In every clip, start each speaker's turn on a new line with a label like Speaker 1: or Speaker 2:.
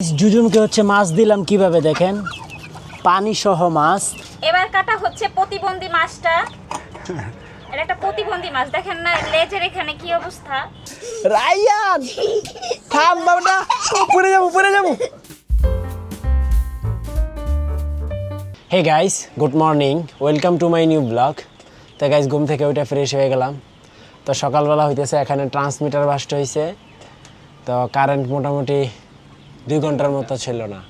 Speaker 1: জুজুনকে হচ্ছে মাছ দিলাম কীভাবে দেখেন? পানি সহ মাছ।
Speaker 2: এবার কাটা হচ্ছে প্রতিবন্ধী মাছটা। এটা একটা প্রতিবন্ধী মাছ। দেখেন না লেজের এখানে কি অবস্থা?
Speaker 1: রায়ান! থাম বাবাটা উপরে যাব উপরে যাব। Hey guys good morning welcome to my new vlog তো গাইস ঘুম থেকে ওইটা ফ্রেশ হয়ে গেলাম। তো সকালবেলা হইতেছে এখানে ট্রান্সমিটার বাস্ট হয়েছে তো কারেন্ট মোটামুটি দুই ঘণ্টার মতো ছিল না।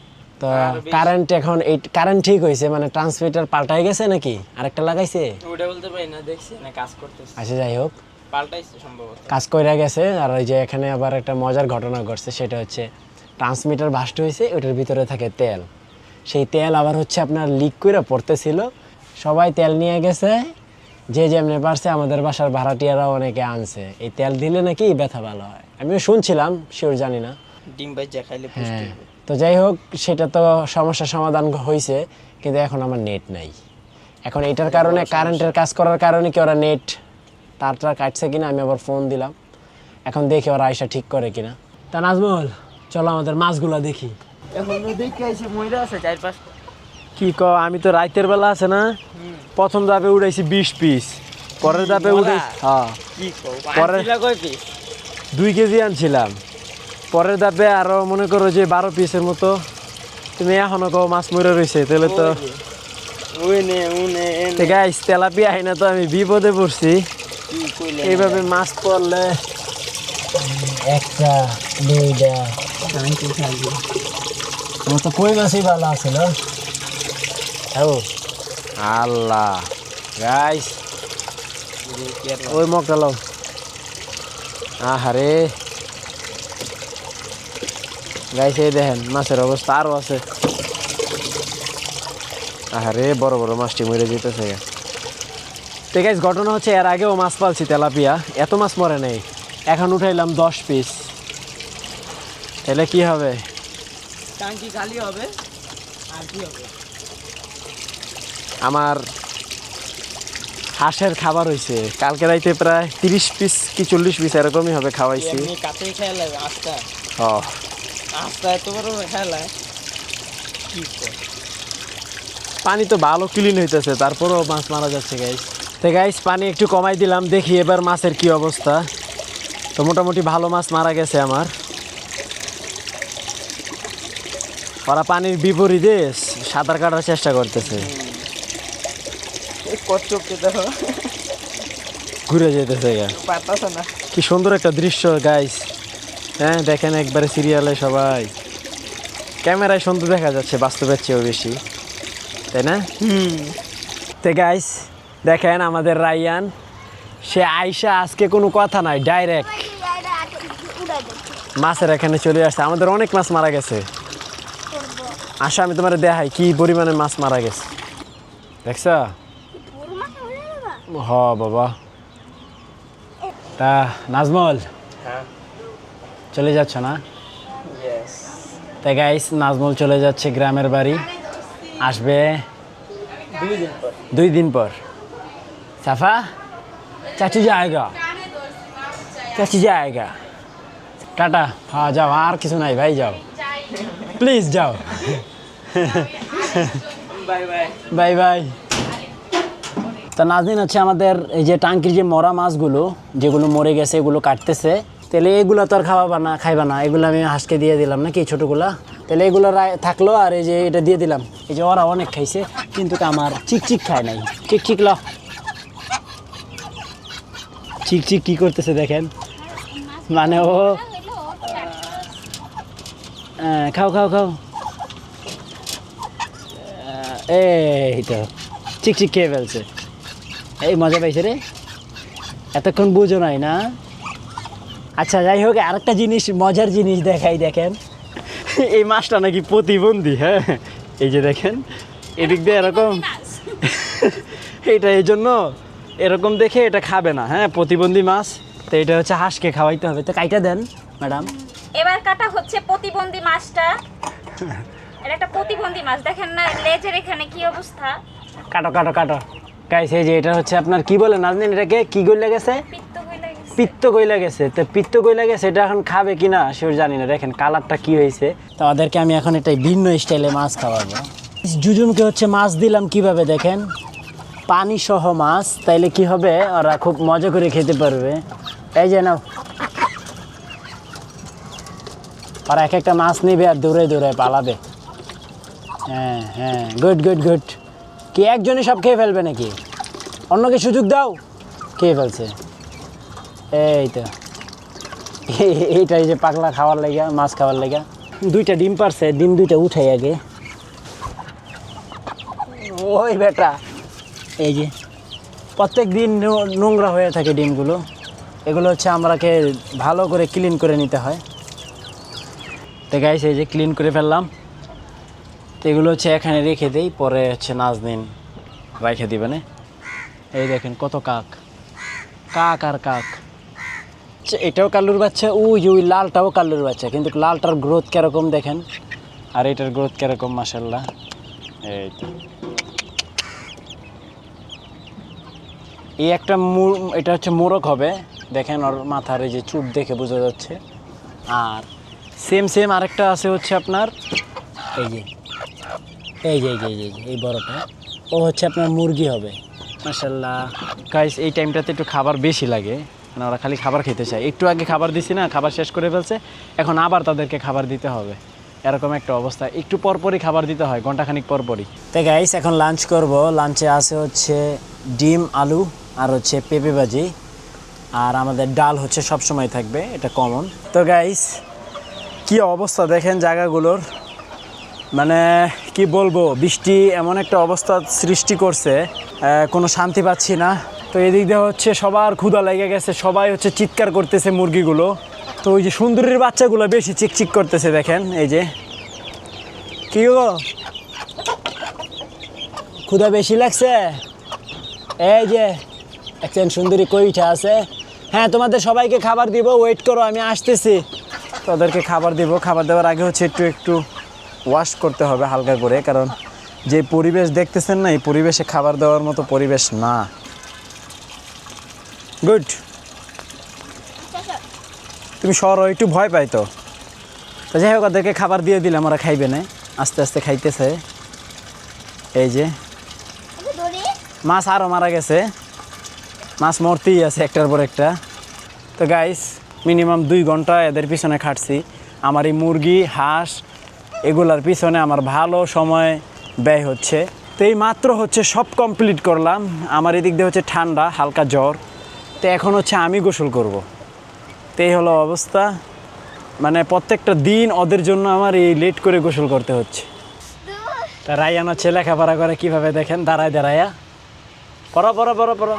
Speaker 1: তো কারেন্ট এখন এই কারেন্ট ঠিক হয়েছে মানে ট্রান্সমিটার পাল্টাই গেছে নাকি? আরেকটা লাগাইছে?
Speaker 3: ওটা বলতে পারি না দেখছি না কাজ করতেছে।
Speaker 1: আচ্ছা যাই হোক।
Speaker 3: পাল্টাইছে সম্ভবত।
Speaker 1: কাজ কইরা গেছে আর ওই যে এখানে আবার একটা মজার ঘটনা ঘটছে সেটা হচ্ছে ট্রান্সমিটার বাস্ট হয়েছে ওটার ভিতরে থাকে তেল। সেই তেল আবার হচ্ছে আপনার লিক করে পড়তেছিল। সবাই তেল নিয়ে গেছে যে যেমনি পারছে আমাদের বাসার ভাড়াটিয়ারাও অনেকে আনছে। এই তেল দিলে নাকি ব্যথা ভালো হয়। আমিও শুনছিলাম শিওর জানি না।
Speaker 3: ডিম ভাইজা খাইলে পুষ্টি
Speaker 1: হ্যাঁ।
Speaker 3: হবে।
Speaker 1: তো যাই হোক সেটা তো সমস্যার সমাধান হয়েছে কিন্তু এখন আমার নেট নাই। এখন এটার কারণে কারেন্টের কাজ করার কারণে কি ওরা নেট তারটা কাটছে কিনা আমি আবার ফোন দিলাম। এখন দেখি ওরা আয়সা ঠিক করে কিনা। তা নাজমুল চলো আমাদের মাছগুলো দেখি।
Speaker 3: এখন দেখে আছে চার পাঁচটা
Speaker 1: কি ক আমি তো রাইতের বেলা আছে না? প্রথম ধাপে উড়াইছি বিশ পিস পরের ধাপে? উঠাইছি হ্যাঁ।
Speaker 3: কি কও
Speaker 1: পরে-
Speaker 3: আনছিলা কয় পিস
Speaker 1: দুই কেজি আনছিলাম। পরের ধাপে আরও মনে করো যে বারো পিসের মতো। তুমি এখনও কো মাছ মরে রয়েছে তাহলে তো
Speaker 3: নে
Speaker 1: গাইস তেলাপিয়া আইনা তো আমি বিপদে পড়ছি। এইভাবে মাছ পড়লে একটা দুইটা। তোমার তো কই মাছই ভালো আছে না? ও আল্লাহ। গাইস ওই মগটা লাও। আহারে। এই দেখেন মাছের অবস্থা আরও আছে। আহারে বড় বড় মাছটি মরে যেতেছে তো গাইস ঘটনা হচ্ছে এর আগেও মাছ পালছি তেলাপিয়া। এত মাছ মরে নেই। এখন উঠাইলাম দশ পিস তাহলে কি হবে?
Speaker 3: টাঙ্কি খালি হবে আর কি হবে?
Speaker 1: আমার হাঁসের খাবার হয়েছে কালকে রাইতে প্রায় তিরিশ পিস কি চল্লিশ পিস এরকমই হবে খাওয়াইছি। ও
Speaker 3: আস্তা এত বড় খেলা কি
Speaker 1: পানি তো ভালো ক্লিন হইতেছে তারপরেও মাছ মারা যাচ্ছে গাইস তো গাইস পানি একটু কমাই দিলাম দেখি এবার মাছের কি অবস্থা। তো মোটামুটি ভালো মাছ মারা গেছে আমার। ওরা পানির বিপরীতে সাঁতার কাটার চেষ্টা করতেছে। ঘুরে যেতেছে কি সুন্দর একটা দৃশ্য গাইস হ্যাঁ দেখেন একবারে সিরিয়ালে সবাই। ক্যামেরায় সুন্দর দেখা যাচ্ছে বাস্তবের চেয়েও বেশি। তাই না?
Speaker 3: হুম।
Speaker 1: তো গাইস দেখেন আমাদের রায়ান সে আইসা আজকে কোনো কথা নাই ডাইরেক্ট মাছের এখানে চলে আসছে। আমাদের অনেক মাছ মারা গেছে। আসা আমি তোমার দেখাই কি পরিমাণে মাছ মারা গেছে। দেখছ? হ বাবা। তা নাজমল। চলে যাচ্ছ না? তাই গাইস নাজমল চলে যাচ্ছে গ্রামের বাড়ি। আসবে
Speaker 3: দুই দিন পর।
Speaker 1: সাফা চাচি যায়গা। চাচি যায়গা। টাটা হ্যাঁ যাও আর কিছু নাই ভাই যাও। প্লিজ যাও।
Speaker 3: বাই বাই
Speaker 1: বাই বাই তা নাজদিন হচ্ছে আমাদের এই যে টাঙ্কির যে মরা মাছগুলো যেগুলো মরে গেছে এগুলো কাটতেছে। তাহলে এগুলো তো আর খাওয়াবা না খাইবা না। এগুলো আমি হাঁসকে দিয়ে দিলাম নাকি ছোটোগুলা? তাহলে এগুলো থাকল আর এই যে এটা দিয়ে দিলাম। এই যে ওরা অনেক খাইছে কিন্তু আমার চিকচিক খায় নাই। চিকচিক ল। চিকচিক কি করতেছে দেখেন? মানে ও আহ, খাও খাও খাও। এই তো। চিকচিক খেয়ে ফেলছে। এই মজা পাইছে রে। এতক্ষণ বুঝো নাই না? আচ্ছা যাই হোক আরেকটা জিনিস মজার জিনিস দেখাই দেখেন। এই মাছটা নাকি প্রতিবন্ধী হ্যাঁ? এই যে দেখেন এদিক দিয়ে এরকম এটা এই জন্য এরকম দেখে এটা খাবে না হ্যাঁ? প্রতিবন্ধী মাছ। তো এটা হচ্ছে হাঁসকে খাওয়াইতে হবে। তো কাইটা দেন ম্যাডাম।
Speaker 2: এবার কাটা হচ্ছে প্রতিবন্ধী মাছটা। এটা একটা প্রতিবন্ধী মাছ। দেখেন না লেজের এখানে কি অবস্থা?
Speaker 1: কাটো কাটো কাটো। গাইস এই যে এটা হচ্ছে আপনার কি বলে নাজনিন এটাকে? কি গলে গেছে
Speaker 2: পিত্ত। গেছে
Speaker 1: পিত্ত কইলা গেছে। তো পিত্ত কইলা গেছে, এটা এখন খাবে কি না সেও জানি না। দেখেন কালারটা কি হয়েছে তো ওদেরকে আমি এখন একটা ভিন্ন স্টাইলে মাছ খাওয়াবো। জুজুনকে হচ্ছে মাছ দিলাম কীভাবে দেখেন? পানি সহ মাছ, তাইলে কি হবে? ওরা খুব মজা করে খেতে পারবে। এই যে নাও। ওরা এক একটা মাছ নিবে আর দৌড়ে দৌড়ে পালাবে। হ্যাঁ হ্যাঁ গুড গুড গুড। কি একজনই সব খেয়ে ফেলবে নাকি? অন্যকে সুযোগ দাও। খেয়ে ফেলছে। এই তো এই- এইটাই যে পাগলা খাওয়ার লাগা, মাছ খাওয়ার লাগা। দুইটা ডিম পারছে, ডিম দুইটা উঠাই আগে। ওই বেটা। এই যে, প্রত্যেক দিন নোংরা হয়ে থাকে ডিমগুলো। এগুলো হচ্ছে আমরাকে ভালো করে ক্লিন করে নিতে হয়। তো গাইছে এই যে ক্লিন করে ফেললাম। তো এগুলো হচ্ছে এখানে রেখে দেই, পরে হচ্ছে নাজনিন রেখে দিবে না। এই দেখেন কত কাক। কাক আর কাক। আচ্ছা, এটাও কাল্লুর বাচ্চা যে ওই লালটাও কাল্লুর বাচ্চা। কিন্তু লালটার গ্রোথ কীরকম দেখেন? আর এটার গ্রোথ কীরকম মাসাল্লাহ এই তো। এই একটা এটা হচ্ছে মোরগ হবে। দেখেন ওর মাথার এই যে চুপ দেখে বোঝা যাচ্ছে। আর সেম সেম আরেকটা আছে হচ্ছে আপনার এই যে এই যে এই যে এই যে, এই যে, এই বড়টা। ও হচ্ছে আপনার মুরগি হবে। মাসাল্লাহ গাইস এই টাইমটাতে একটু খাবার বেশি লাগে। মানে ওরা খালি খাবার খেতে চায়। একটু আগে খাবার দিছি না, খাবার শেষ করে ফেলছে। এখন আবার তাদেরকে খাবার দিতে হবে। এরকম একটা অবস্থা। একটু পরপরই খাবার দিতে হয় ঘন্টাখানিক পরপরই। তো গাইস এখন লাঞ্চ করব। লাঞ্চে আছে হচ্ছে ডিম, আলু আর হচ্ছে পেঁপে ভাজি। আর আমাদের ডাল হচ্ছে সব সময় থাকবে, এটা কমন তো গাইস কি অবস্থা দেখেন জায়গাগুলোর? মানে কি বলব, বৃষ্টি এমন একটা অবস্থা সৃষ্টি করছে কোনো শান্তি পাচ্ছি না। তো এদিক দিয়ে হচ্ছে সবার ক্ষুধা লেগে গেছে, সবাই হচ্ছে চিৎকার করতেছে মুরগিগুলো। তো ওই যে সুন্দরীর বাচ্চাগুলো বেশি চিকচিক করতেছে দেখেন, এই যে। কি গো? ক্ষুধা বেশি লাগছে? এই যে, একজন সুন্দরী কইটা আছে। হ্যাঁ তোমাদের সবাইকে খাবার দিব ওয়েট করো, আমি আসতেছি। তাদেরকে খাবার দিব, খাবার দেওয়ার আগে হচ্ছে একটু একটু ওয়াশ করতে হবে হালকা করে, কারণ যে পরিবেশ দেখতেছেন না, এই পরিবেশে খাবার দেওয়ার মতো পরিবেশ না। গুড তুমি সর, একটু ভয় পাই তো। তো যাই হোক, ওদেরকে খাবার দিয়ে দিলাম, ওরা খাইবে না। আস্তে আস্তে খাইতেছে। এই যে। মাছ আরও মারা গেছে। মাছ মরতেই আছে একটার পর একটা। তো গাইস মিনিমাম দুই ঘণ্টা এদের পিছনে খাটছি। আমার এই মুরগি, হাঁস, এগুলার পিছনে আমার ভালো সময় ব্যয় হচ্ছে। তো এই মাত্র হচ্ছে সব কমপ্লিট করলাম। আমার এদিক দিয়ে হচ্ছে ঠান্ডা, হালকা জ্বর। তো এখন হচ্ছে আমি গোসল করব। তো এই হলো অবস্থা। মানে প্রত্যেকটা দিন ওদের জন্য আমার এই লেট করে গোসল করতে হচ্ছে। তা রায়ান হচ্ছে লেখাপড়া করে কীভাবে দেখেন? দাঁড়ায়, দাঁড়ায়া পড়ো পড়ো পড়ো পড়ো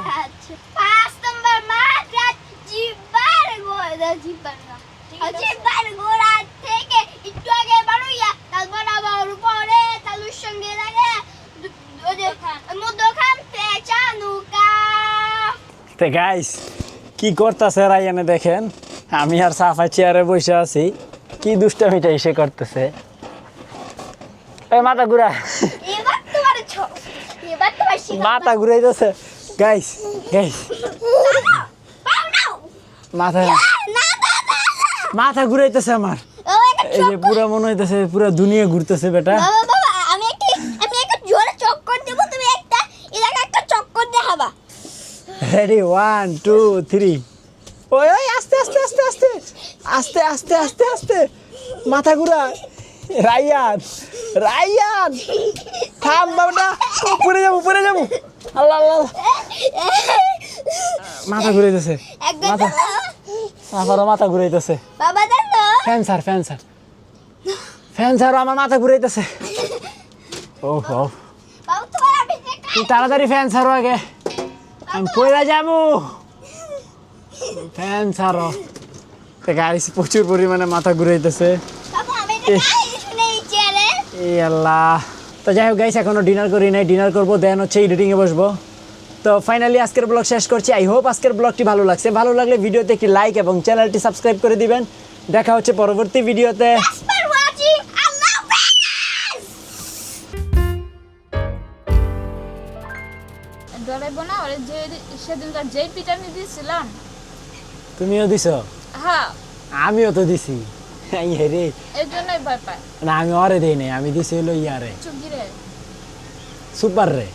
Speaker 4: Pass number মাত্রা জিব্বার গোড়া জিব্বার না জিব্বার গোড়া থেকে একটু আগে বাড়ুইয়া তারপর আবার উপরে তালুর সঙ্গে লাগে মধ্যখান পেঁচানুকা
Speaker 1: তো গাইস কি করতেছে রায়ানে দেখেন? আমি আর সাফা চেয়ারে বসে আছি। কি দুষ্টামিটা এসে করতেছে। এই মাথা ঘুরা। মাথা ঘুরাইতেছে। গাইস গাইস মাথা মাথা ঘুরাইতেছে আমার। এই যে পুরা মনে হইতেছে পুরা দুনিয়া ঘুরতেছে বেটা
Speaker 4: বাবা বাবা আমি একটি আমি একটা জোরে চক্কর দেবো তুমি একটা এলাকা একটা চক্কর দেখাবা
Speaker 1: রেডি ওয়ান টু থ্রি ওই ওই আস্তে আস্তে আস্তে আস্তে। আস্তে আস্তে আস্তে আস্তে। মাথা ঘুরা। রাইয়ান রাইয়ান থাম বাবাটা। উপরে যাব উপরে যাব। আল্লাহ আল্লাহ মাথা ঘুরাইতেছে মাথা আমারও মাথা ঘুরাইতেছে fan sir fan sir. Fan sir আমার মাথা ঘুরাইতেছে ও তাড়াতাড়ি ফ্যান ছাড়ো আগে। আমি পড়ে যাব? ফ্যান ছাড়ো। তো গাড়ি প্রচুর পরিমাণে মাথা ঘুরাইতেছে।
Speaker 4: এই
Speaker 1: আল্লাহ। তো যাই হোক গাইস এখনও ডিনার করি নাই। ডিনার করব দেন হচ্ছে এডিটিংয়ে বসবো। তো ফাইনালি আজকের ব্লগ শেষ করছি। আই হোপ আজকের ব্লগটি ভালো লাগছে। ভালো লাগলে ভিডিওতে একটি লাইক এবং চ্যানেলটি সাবস্ক্রাইব করে দিবেন। দেখা হচ্ছে পরবর্তী ভিডিওতে
Speaker 2: ডরাইবো না ওরে যে সেদিনকার যেই পিটানি দিছিলাম।
Speaker 1: তুমিও দিছো?
Speaker 2: হ্যাঁ।
Speaker 1: আমিও তো দিছি।
Speaker 2: এই জন্যই ভয় পায়।
Speaker 1: না আমি অরে দেই নাই আমি দিছি হলো ইয়ারে।
Speaker 2: চুপ
Speaker 1: সুপার রে।